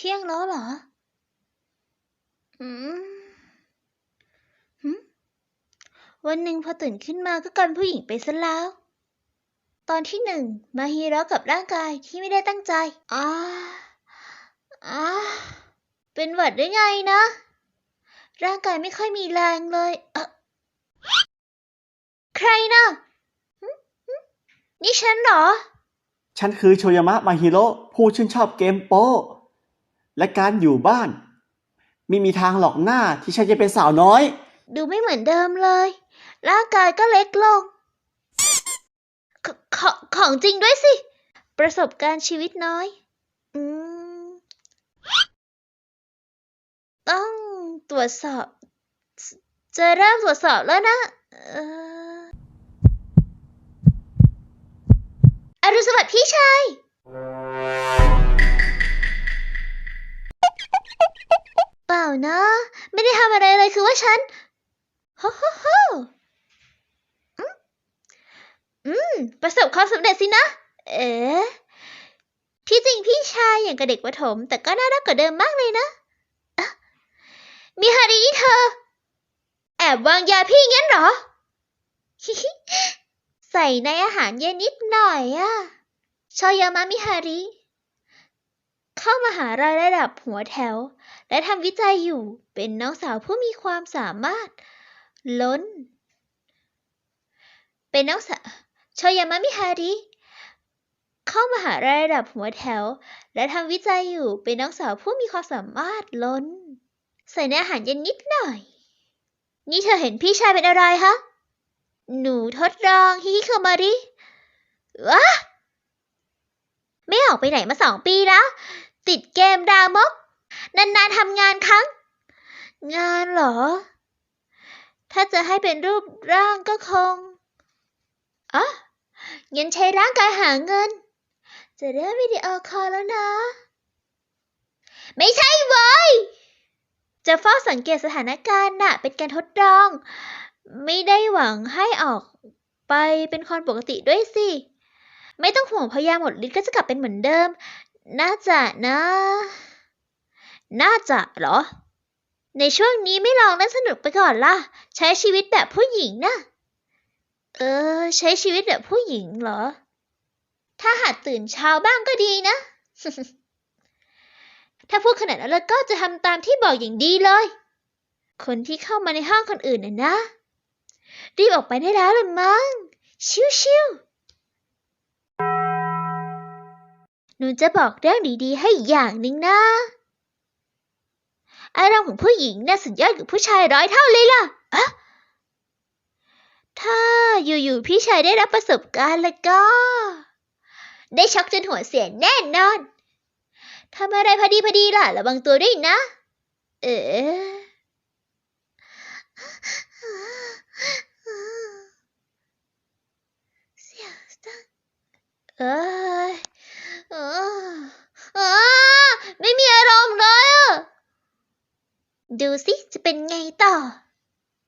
ที่ยงแล้วเหรอ อืมหึวันหนึ่งพอตื่นขึ้นมาก็กลายเป็นผู้หญิงไปซะแล้ว ตอนที่หนึ่งมาฮีโร่กับร่างกายที่ไม่ได้ตั้งใจอ่าอ่าเป็นหวัดได้ไงนะ ร่างกายไม่ค่อยมีแรงเลยเอ่อใครนะนี่ฉันเหรอ ฉันคือโชยามะมาฮิโร่ผู้ชื่นชอบเกมโป้ และการอยู่บ้าน ไม่มีทางหลอกหน้าที่ฉันจะเป็นสาวน้อย ดูไม่เหมือนเดิมเลย ร่างกายก็เล็กลงขขอของจริงด้วยสิ ประสบการณ์ชีวิตน้อย อืม ต้องตรวจสอบ จะเริ่มตรวจสอบแล้วนะเอออรุณสวัสดิ์พี่ชาย นะ ไม่ได้ทำอะไรเลยคือว่าฉันโฮโฮโฮอืมอืม ประสบความสำเร็จสินะ เอ๋ที่จริงพี่ชายอย่างกับเด็กประถม แต่ก็น่ารักกว่าเดิมมากเลยนะะมีฮารินี่เธอ แอบวางยาพี่งั้นเหรอ ใส่ในอาหารเย็นนิดหน่อยอะชอยามามิฮาริ เข้ามาหาลัยระดับหัวแถว และทำวิจัยอยู่ เป็นน้องสาวผู้มีความสามารถ ล้น เป็นน้องสาวโชยามะมิฮาริเข้ามหาลัยระดับหัวแถว และทำวิจัยอยู่ เป็นน้องสาวผู้มีความสามารถล้น ใส่ในอาหารเย็นนิดหน่อย นี่เธอเห็นพี่ชายเป็นอะไรฮะหนูทดลองฮิฮิโคมาริวะ ไม่ออกไปไหนมาสองปีแล้ว ติดเกมดามก นานๆทำงานครั้ง งานเหรอ ถ้าจะให้เป็นรูปร่างก็คงอ๋องั้นใช้ร่างกายหาเงิน จะเริ่มวิดีโอคอลแล้วนะ ไม่ใช่เว้ย จะเฝ้าสังเกตสถานการณ์น่ะ เป็นการทดลอง ไม่ได้หวังให้ออกไปเป็นคนปกติด้วยสิ ไม่ต้องห่วงพยาหมดฤทธิ์ก็จะกลับเป็นเหมือนเดิม น่าจะนะ น่าจะเหรอ ในช่วงนี้ไม่ลองเล่นสนุกไปก่อนล่ะ ใช้ชีวิตแบบผู้หญิงนะ เออ ใช้ชีวิตแบบผู้หญิงเหรอ ถ้าหัดตื่นเช้าบ้างก็ดีนะ ถ้าพูดขนาดนั้นแล้วก็จะทำตามที่บอกอย่างดีเลย คนที่เข้ามาในห้องคนอื่นน่ะนะ รีบออกไปได้แล้วละมั้งชิวๆ หนูจะบอกเรื่องดีๆ ให้อย่างหนึ่งนะ อารมณ์ของผู้หญิงน่าสุดยอดกว่าผู้ชายร้อยเท่าเลยล่ะอะถ้าอยู่ๆพี่ชายได้รับประสบการณ์แล้วก็ ได้ช็อกจนหัวเสียแน่นอนทำอะไรพอดีพอดีล่ะ ระวังตัวด้วยนะ เอ๋เสียจังเอ้ยเออเออไม่มีอารมณ์เลยอะ ดูสิจะเป็นไงต่อ